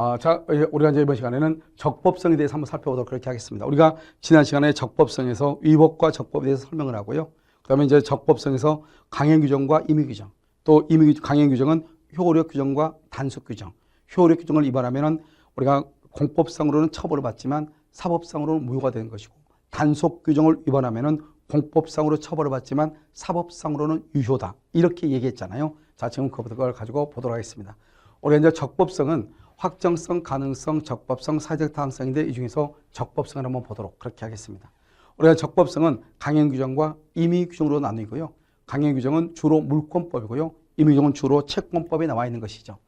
어, 자, 우리가 이제 이번 시간에는 적법성에 대해서 한번 살펴보도록 그렇게 하겠습니다. 우리가 지난 시간에 적법성에서 위법과 적법에 대해서 설명을 하고요. 그 다음에 이제 적법성에서 강행 규정과 임의 규정, 또 임의 규- 강행 규정은 효력 규정과 단속 규정. 효력 규정을 위반하면은 우리가 공법상으로는 처벌을 받지만 사법상으로는 무효가 되는 것이고 단속 규정을 위반하면은 공법상으로 처벌을 받지만 사법상으로는 유효다. 이렇게 얘기했잖아요. 자, 지금 그걸 가지고 보도록 하겠습니다. 우리가 이제 적법성은 확정성, 가능성, 적법성, 사회적 타당성인데 이 중에서 적법성을 한번 보도록 그렇게 하겠습니다. 우리가 적법성은 강행 규정과 임의 규정으로 나뉘고요. 강행 규정은 주로 물권법이고요. 임의 규정은 주로 채권법에 나와 있는 것이죠.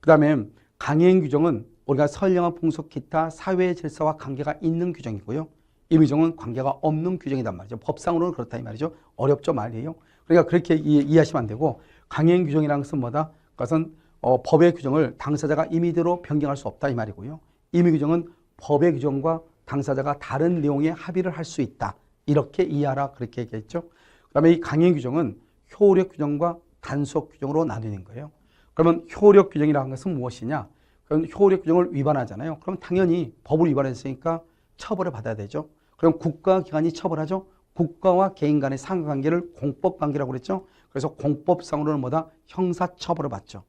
그 다음에 강행 규정은 우리가 선량한 풍속 기타 사회 질서와 관계가 있는 규정이고요. 임의 규정은 관계가 없는 규정이란 말이죠. 법상으로는 그렇다 이 말이죠. 어렵죠 말이에요. 그러니까 그렇게 이해, 이해하시면 안 되고 강행 규정이라는 것은 뭐다? 그것은 어, 법의 규정을 당사자가 임의대로 변경할 수 없다 이 말이고요. 임의 규정은 법의 규정과 당사자가 다른 내용에 합의를 할 수 있다. 이렇게 이해하라 그렇게 얘기했죠. 그다음에 이 강행 규정은 효력 규정과 단속 규정으로 나뉘는 거예요. 그러면 효력 규정이라는 것은 무엇이냐? 그럼 효력 규정을 위반하잖아요. 그럼 당연히 법을 위반했으니까 처벌을 받아야 되죠. 그럼 국가 기관이 처벌하죠. 국가와 개인 간의 상관관계를 공법 관계라고 그랬죠. 그래서 공법상으로는 뭐다? 형사 처벌을 받죠.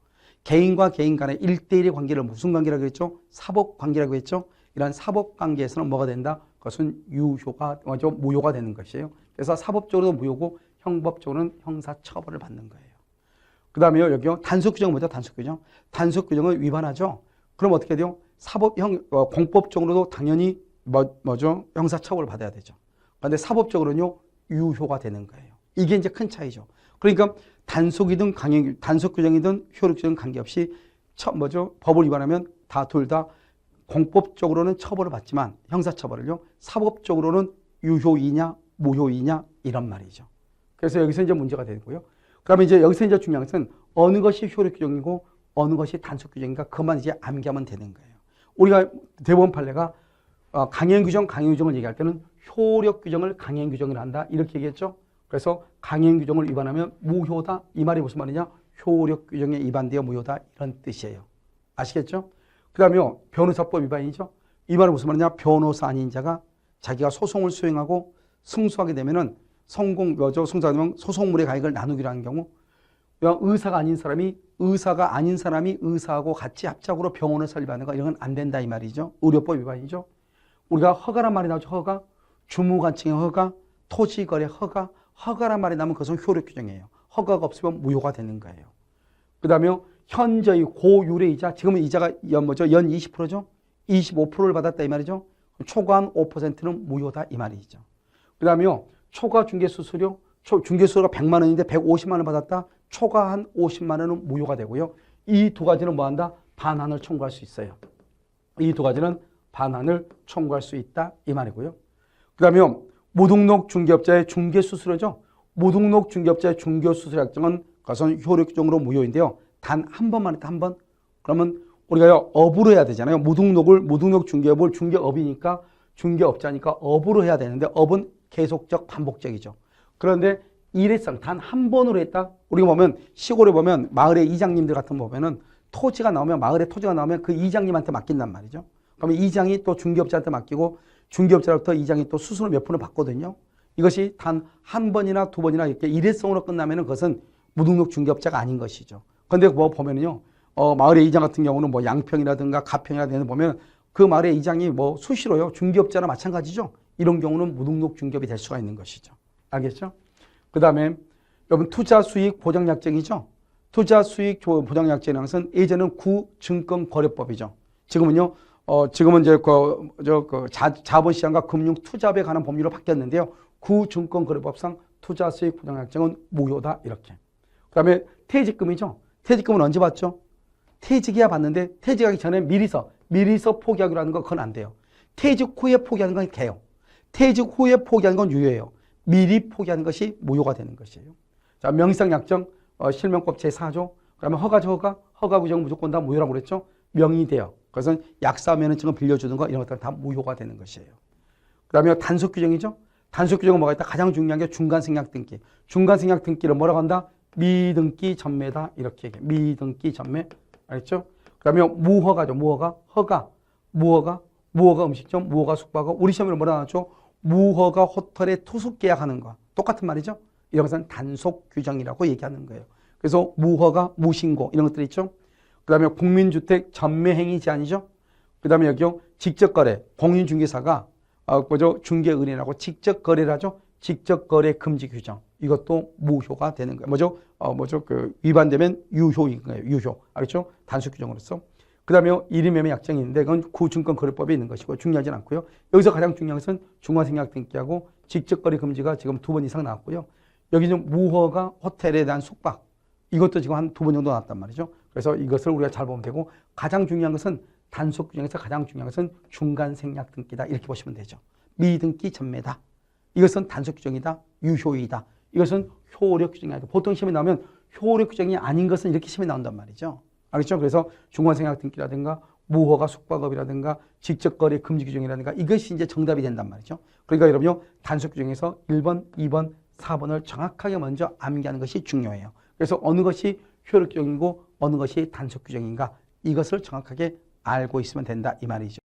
개인과 개인 간의 일대일의 관계를 무슨 관계라고 했죠? 사법 관계라고 했죠. 이러한 사법 관계에서는 뭐가 된다? 그것은 유효가, 무효가 되는 것이에요. 그래서 사법적으로도 무효고 형법적으로는 형사 처벌을 받는 거예요. 그 다음에요, 여기요. 단속 규정은 뭐죠? 단속 규정. 단속 규정을 위반하죠. 그럼 어떻게 돼요? 사법 형, 어, 공법적으로도 당연히 뭐, 뭐죠? 형사 처벌을 받아야 되죠. 그런데 사법적으로는요, 유효가 되는 거예요. 이게 이제 큰 차이죠. 그러니까 단속이든 강행, 단속 규정이든 효력 규정 관계없이 처, 뭐죠? 법을 위반하면 다둘다 공법적으로는 처벌을 받지만 형사처벌을요, 사법적으로는 유효이냐, 무효이냐, 이런 말이죠. 그래서 여기서 이제 문제가 되고요. 그러면 이제 여기서 이제 중요한 것은 어느 것이 효력 규정이고 어느 것이 단속 규정인가 그만 이제 암기하면 되는 거예요. 우리가 대법원 판례가 어, 강행 규정, 강행 규정을 얘기할 때는 효력 규정을 강행 규정을 한다 이렇게 얘기했죠. 그래서 강행 규정을 위반하면 무효다 이 말이 무슨 말이냐? 효력 규정에 위반되어 무효다 이런 뜻이에요. 아시겠죠? 그 다음에 변호사법 위반이죠. 이 말은 무슨 말이냐? 변호사 아닌 자가 자기가 소송을 수행하고 승소하게 되면은 성공 여저 승소하면 소송물의 가액을 나누기로 하는 경우 야, 의사가 아닌 사람이 의사가 아닌 사람이 의사하고 같이 합작으로 병원을 설립하는 거 이런 건안 된다 이 말이죠. 의료법 위반이죠. 우리가 허가란 말이 나오죠. 허가, 주무관청의 허가, 토지거래 허가, 허가란 말이 나면 그것은 효력 규정이에요. 허가가 없으면 무효가 되는 거예요. 그 다음에 현저히 고율의 이자, 지금은 이자가 연 뭐죠? 연 20%죠. 25%를 받았다 이 말이죠. 초과한 5%는 무효다 이 말이죠. 그 다음에요. 초과 중개 수수료, 초, 중개 수수료가 100만 원인데 150만 원 받았다. 초과한 50만 원은 무효가 되고요. 이 두 가지는 뭐 한다? 반환을 청구할 수 있어요. 이 두 가지는 반환을 청구할 수 있다 이 말이고요. 그 다음에 무등록 중개업자의 중개 수수료죠. 무등록 중개업자의 중개 수수료 약정은 그것은 효력적으로 무효인데요. 단 한 번만 했다 한 번. 그러면 우리가요 업으로 해야 되잖아요. 무등록을 무등록 중개업을 중개업이니까 중개업자니까 업으로 해야 되는데 업은 계속적 반복적이죠. 그런데 일회성 단 한 번으로 했다. 우리가 보면 시골에 보면 마을의 이장님들 같은 거 보면은 토지가 나오면 마을에 토지가 나오면 그 이장님한테 맡긴단 말이죠. 그러면 이장이 또 중개업자한테 맡기고 중개업자로부터 이장이 또 수수료 몇 푼을 받거든요. 이것이 단 한 번이나 두 번이나 이렇게 일회성으로 끝나면은 그것은 무등록 중개업자가 아닌 것이죠. 근데 뭐 보면은요, 어, 마을의 이장 같은 경우는 뭐 양평이라든가 가평이라든가 보면 그 마을의 이장이 뭐 수시로요, 중개업자나 마찬가지죠. 이런 경우는 무등록 중개업이 될 수가 있는 것이죠. 알겠죠? 그 다음에 여러분 투자 수익 보장 약정이죠. 투자 수익 보장 약정이라는 것은 예전은 구증권 거래법이죠. 지금은요, 어, 지금은 이제 그, 저, 그 자, 자본시장과 금융 투자에 관한 법률로 바뀌었는데요. 구증권 거래법상 투자 수익 보장 약정은 무효다 이렇게. 그 다음에 퇴직금이죠. 퇴직금은 언제 받죠? 퇴직해야 받는데 퇴직하기 전에 미리서 미리서 포기하기로 하는 건 그건 안 돼요. 퇴직 후에 포기하는 건 개요. 퇴직 후에 포기하는 건 유효해요. 미리 포기하는 것이 무효가 되는 것이에요. 자, 명의상약정 어, 실명법 제4조 그다음에 허가죠 허가 허가 부정 무조건 다 무효라고 그랬죠. 명의돼요. 그것은 약사 면허증을 빌려주는 거 이런 것들은 다 무효가 되는 것이에요. 그 다음에 단속 규정이죠. 단속 규정은 뭐가 있다? 가장 중요한 게 중간 생략 등기. 중간 생략 등기를 뭐라고 한다? 미등기 전매다 이렇게 얘기해. 미등기 전매 알겠죠? 그 다음에 무허가죠. 무허가 허가 무허가 무허가 음식점 무허가 숙박업 우리 시험으로 뭐라 하죠? 무허가 호텔에 투숙 계약하는 거 똑같은 말이죠. 이런 것은 단속 규정이라고 얘기하는 거예요. 그래서 무허가 무신고 이런 것들 있죠. 그 다음에 국민주택 전매행위 제한이죠. 그 다음에 여기요 직접 거래 공인중개사가 어, 뭐죠 중개 은행하고 직접 거래를 하죠. 직접 거래 금지 규정 이것도 무효가 되는 거예요. 뭐죠? 어 뭐죠? 그 위반되면 유효인 거예요. 유효 알겠죠? 단속 규정으로서. 그 다음에 일임매매 약정인데 그건 구증권거래법에 있는 것이고 중요하진 않고요. 여기서 가장 중요한 것은 중간생략 등기하고 직접 거래 금지가 지금 두 번 이상 나왔고요. 여기는 무허가 호텔에 대한 숙박 이것도 지금 한 두 번 정도 나왔단 말이죠. 그래서 이것을 우리가 잘 보면 되고 가장 중요한 것은 단속 규정에서 가장 중요한 것은 중간 생략 등기다 이렇게 보시면 되죠. 미등기 전매다. 이것은 단속 규정이다. 유효이다. 이것은 효력 규정이 아니고 보통 시험에 나오면 효력 규정이 아닌 것은 이렇게 시험에 나온단 말이죠. 알겠죠? 그래서 중간 생략 등기라든가 무허가 숙박업이라든가 직접 거래 금지 규정이라든가 이것이 이제 정답이 된단 말이죠. 그러니까 여러분요 단속 규정에서 1번, 2번, 4번을 정확하게 먼저 암기하는 것이 중요해요. 그래서 어느 것이 효력 규정이고 어느 것이 단속 규정인가 이것을 정확하게 알고 있으면 된다 이 말이죠.